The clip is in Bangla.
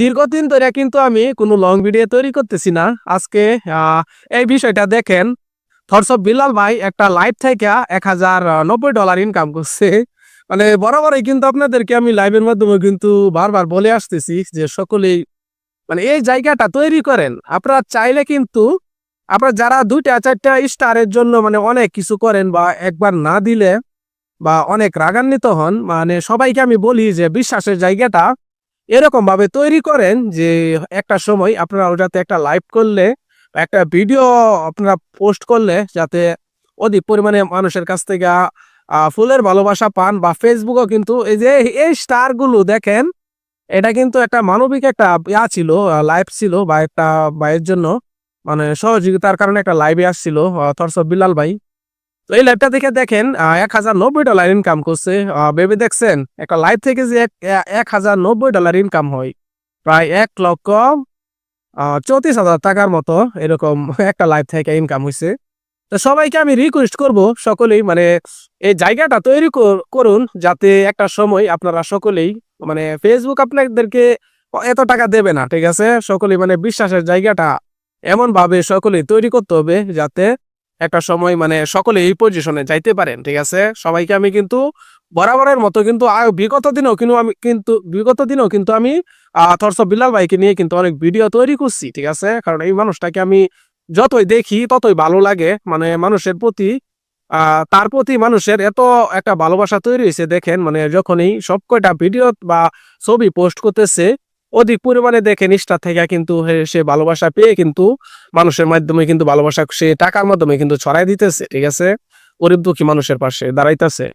দীর্ঘদিন ধরে কিন্তু আমি কোনো লং ভিডিও তৈরি করতেছি না। আজকে এই বিষয়টা দেখেন থরসব বিলাল ভাই একটা লাইভ থেকে এক হাজার নব্বই ডলার ইনকাম করছে। মানে বরাবরই কিন্তু আপনাদেরকে আমি লাইভের মাধ্যমে কিন্তু বারবার বলে আসতেছি যে সকলেই মানে এই জায়গাটা তৈরি করেন। আপনারা চাইলে কিন্তু, আপনারা যারা দুইটা, চারটা স্টারের জন্য মানে অনেক কিছু করেন বা একবার না দিলে বা অনেক রাগান্বিত হন মানে সবাইকে আমি বলি যে বিশ্বাসের জায়গাটা এরকম ভাবে তৈরি করেন যে একটা সময় আপনারা ওটাতে একটা লাইভ করলে একটা ভিডিও আপনারা পোস্ট করলে যাতে অধিক পরিমাণে মানুষের কাছ থেকে ফুলের ভালোবাসা পান বা ফেসবুকও কিন্তু এই যে এই স্টারগুলো দেখেন, এটা কিন্তু একটা মানবিক একটা ইয়া ছিল লাইভ ছিল বা একটা ভাইয়ের জন্য মানে সহযোগিতার কারণে একটা লাইভে আসছিল থরসব বিলাল ভাই। তো এই লাইভটা দেখে দেখেন এক হাজার নব্বই ডলার ইনকাম করছে। ভেবে দেখছেন? একটা লাইভ থেকে যে এক- হাজার নব্বই ডলার ইনকাম হয়। প্রায় এক লক্ষ চৌত্রিশ হাজার টাকার মতো এরকম একটা লাইভ থেকে ইনকাম হয়েছে তো সবাইকে আমি রিকোয়েস্ট করব সকলেই মানে এই জায়গাটা তৈরি কর- করুন যাতে একটা সময় আপনারা সকলেই মানে ফেসবুক আপনাদেরকে এত টাকা দেবে না, ঠিক আছে? সকলেই মানে বিশ্বাসের জায়গাটা এমন ভাবে সকলেই তৈরি করতে হবে যাতে একটা সময় মানে সকলে এই পজিশনে যাইতে পারেন, ঠিক আছে? সবাইকে আমি কিন্তু বরাবরের মতো কিন্তু বিগত দিনেও কিন্তু আমি কিন্তু, বিগত দিনেও কিন্তু আমি থরস বিলাল ভাইকে নিয়ে কিন্তু অনেক ভিডিও তৈরি করছি, ঠিক আছে? কারণ এই মানুষটাকে আমি যতই দেখি, ততই ভালো লাগে। মানে মানুষের প্রতি তার প্রতি মানুষের এত একটা ভালোবাসা তৈরি হয়েছে, দেখেন। মানে যখনই সব কয়টা ভিডিও বা ছবি পোস্ট করতেছে অধিক পরিমাণে দেখে নিষ্ঠা থেকে কিন্তু সে ভালোবাসা পেয়ে কিন্তু মানুষের মাধ্যমে কিন্তু ভালোবাসা সে টাকার মাধ্যমে কিন্তু ছড়াই দিতেছে, ঠিক আছে? গরিব দুঃখী মানুষের পাশে দাঁড়াইতেছে।